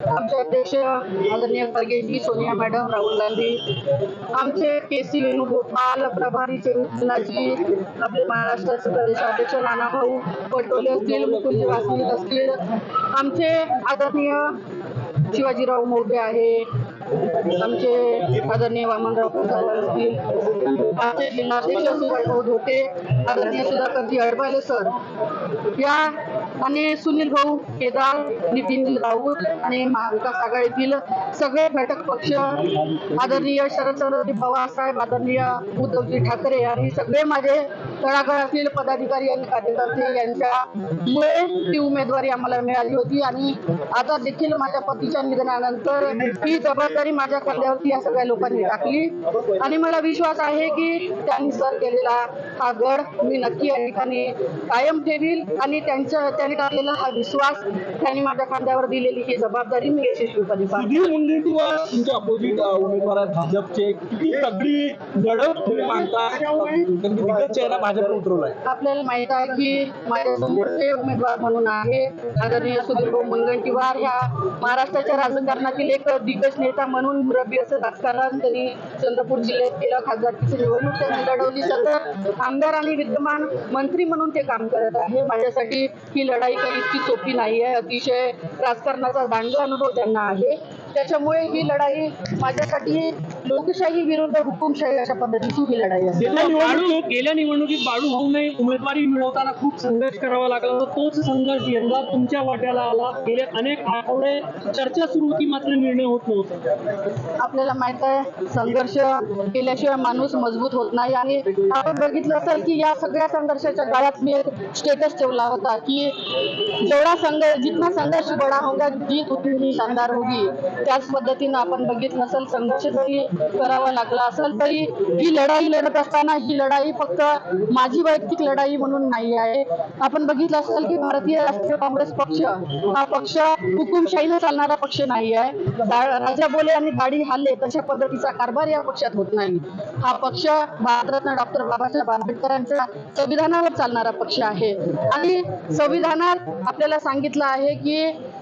आमचे अध्यक्ष आदरणीय खरगेजी सोनिया मॅडम राहुल गांधी आमचे के सी वेणुगोपाल प्रभारी चेरुलाजी आपले महाराष्ट्राचे प्रदेशाध्यक्ष नानाभाऊ पटोले असतील मुकुंद वासनिक असतील आमचे आदरणीय शिवाजीराव मोठे आहे आमचे आदरणीय वामनराव पसार असतील आमचे जिल्हाध्यक्ष सुभाषभाऊ आदरणीय सुधाकरजी अडबाले सर या आणि सुनील भाऊ केदार नितीन राऊत आणि महाविकास आघाडीतील सगळे घटक पक्ष आदरणीय शरदचंद्रजी पवार साहेब आदरणीय उद्धवजी ठाकरे आणि सगळे माझे तळागाळातील पदाधिकारी आणि कार्यकर्ते यांच्यामुळे ती उमेदवारी आम्हाला मिळाली होती आणि आता देखील माझ्या पतीच्या निधनानंतर ही जबाबदारी माझ्या खांद्यावरती या सगळ्या लोकांनी टाकली. आणि मला विश्वास आहे की त्यांनी सर केलेला हा गड मी नक्की या ठिकाणी कायम ठेवील. आणि त्यांच्या त्यांनी टाकलेला हा विश्वास त्यांनी माझ्या खांद्यावर दिलेली ही जबाबदारी मी यशस्वीपणे पार सुधीर मुनगंटीवार तुमच्या अपोजिट उमेदवार आहेत भाजपचे. किती तगडी लढत तुम्ही मानता त्यांनी दिग्गज चेहरा भाजप उतरवलाय आपल्याला माहीत आहे की माझ्या समोरचे उमेदवार म्हणून आहे. आदरणीय सुधीरभाऊ मुनगंटीवार ह्या महाराष्ट्राच्या राजकारणातील एक दिग्गज नेता म्हणून मुरबी असं राजकारण त्यांनी चंद्रपूर जिल्ह्यात केलं. खासदारकीची निवडणूक त्यांनी लढवली. सतत आमदार आणि विद्यमान मंत्री म्हणून ते काम करत आहे. माझ्यासाठी ही लढाई काही इतकी सोपी नाही आहे अतिशय राजकारणाचा दांडगा अनुभव त्यांना आहे. त्याच्यामुळे ही लढाई माझ्यासाठी लोकशाही विरुद्ध हुकुमशाही अशा पद्धतीची ही लढाई आहे. गेल्या निवडणुकीत गेल्या निवडणुकीत बाळू भाऊने उमेदवारी मिळवताना खूप संघर्ष करावा लागला होता. तोच संघर्ष यंदा तुमच्या वाट्याला आला. गेले अनेक आठवडे चर्चा सुरू होती मात्र निर्णय होत नव्हता. आपल्याला माहीत आहे संघर्ष केल्याशिवाय माणूस मजबूत होत नाही आणि आपण बघितलं असेल की या सगळ्या संघर्षाच्या काळात मी एक स्टेटस ठेवला होता की जेवढा संघर्ष जितना संघर्ष बडा होगा जीत उतनी शानदार होगी. त्याच पद्धतीनं आपण बघितलं असेल संघर्ष जरी करावा लागला असेल तरी ही लढाई लढत असताना ही लढाई फक्त माझी वैयक्तिक लढाई म्हणून नाही आहे. आपण बघितलं असेल की भारतीय राष्ट्रीय काँग्रेस पक्ष हा पक्ष हुकुमशाहीनं चालणारा पक्ष नाही आहे. राजा बोले आणि गाडी हालले तशा पद्धतीचा कारभार या पक्षात होत नाही. हा पक्ष भारतरत्न डॉक्टर बाबासाहेब आंबेडकरांच्या संविधानावर चालणारा पक्ष आहे. आणि संविधानात आपल्याला सांगितलं आहे की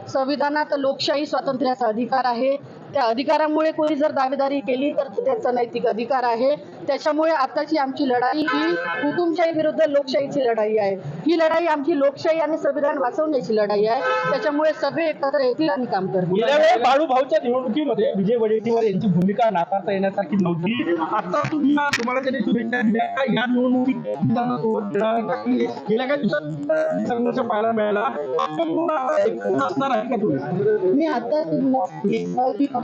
संविधानात लोकशाही स्वातंत्र्याचा अधिकार आहे. त्या अधिकारामुळे कोणी जर दावेदारी केली तर त्याचा नैतिक अधिकार आहे. त्याच्यामुळे आताची आमची लढाई ही हुकुमशाही विरुद्ध लोकशाहीची लढाई आहे. ही लढाई आमची लोकशाही आणि संविधान वाचवण्याची लढाई आहे. त्याच्यामुळे सगळे एकत्र येतील आणि काम करतील. बाळू भाऊच्या निवडणुकीमध्ये विजय वडेट्टीवार यांची भूमिका नाकारता येण्यासारखी नव्हती. आता तुम्हाला तुम्हाला त्यांनी शुभेच्छा दिल्या. या निवडणुकीत? गेल्या काही दिवसात संघर्ष पाहायला मिळाला आपण असणार आहे का तुम्ही? मी आता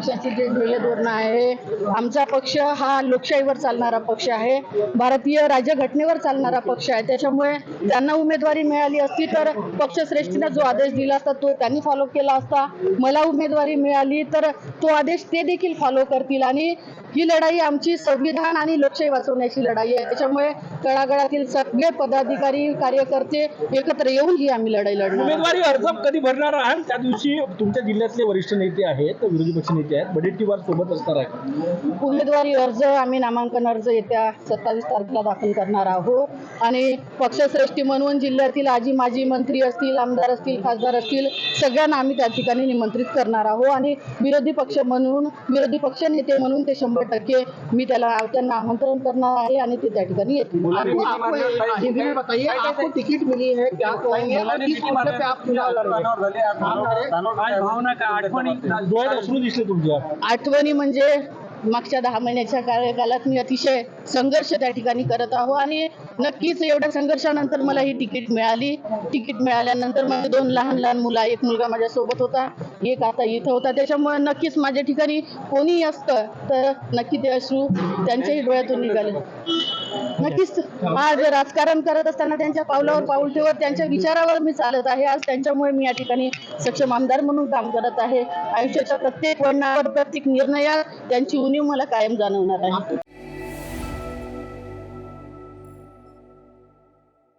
पक्षाचे जे ध्येय धोरण आहे आमचा पक्ष हा लोकशाहीवर चालणारा पक्ष आहे भारतीय राज्यघटनेवर चालणारा पक्ष आहे. त्याच्यामुळे त्यांना उमेदवारी मिळाली असती तर पक्षश्रेष्ठीनं जो आदेश दिला असता तो त्यांनी फॉलो केला असता. मला उमेदवारी मिळाली तर तो आदेश ते देखील फॉलो करतील. आणि ही लढाई आमची संविधान आणि लोकशाही वाचवण्याची लढाई आहे. त्याच्यामुळे तळागाळातील सगळे पदाधिकारी कार्यकर्ते एकत्र येऊन ही आम्ही लढाई लढणार. उमेदवारी अर्ज कधी भरणार आहात? त्या दिवशी तुमच्या जिल्ह्यातले वरिष्ठ नेते आहेत विरोधी पक्ष नेते आहेत. वडेट्टीवार सोबत असणार आहे उमेदवारी अर्ज आम्ही नामांकन अर्ज येत्या सत्तावीस तारखेला दाखल करणार आहोत. आणि पक्षश्रेष्ठी म्हणून जिल्ह्यातील आजी माजी मंत्री असतील आमदार असतील खासदार असतील सगळ्यांना आम्ही त्या ठिकाणी निमंत्रित करणार आहोत. आणि विरोधी पक्ष म्हणून विरोधी पक्ष नेते म्हणून ते शंभर टक्के मी त्याला त्यांना आमंत्रण करणार आहे आणि ते त्या ठिकाणी येतील. मिली है हैं का आठवणी? म्हणजे मागच्या दहा महिन्याच्या कार्यकालात मी अतिशय संघर्ष त्या ठिकाणी करत आहो आणि नक्कीच एवढ्या संघर्षानंतर मला ही तिकीट मिळाली. तिकीट मिळाल्यानंतर माझे दोन लहान लहान मुलं एक मुलगा माझ्या सोबत होता. एक आता इथं होता. त्याच्यामुळे नक्कीच माझ्या ठिकाणी कोणीही असतं तर नक्की ते अश्रू त्यांच्याही डोळ्यातून निघाले. नक्कीच आज राजकारण करत असताना त्यांच्या पावलावर पाऊल ठेवत त्यांच्या विचारावर मी चालत आहे. आज त्यांच्यामुळे मी या ठिकाणी सक्षम आमदार म्हणून काम करत आहे. आयुष्याच्या प्रत्येक वळणावर प्रत्येक निर्णयात त्यांची उणीव मला कायम जाणवणार आहे.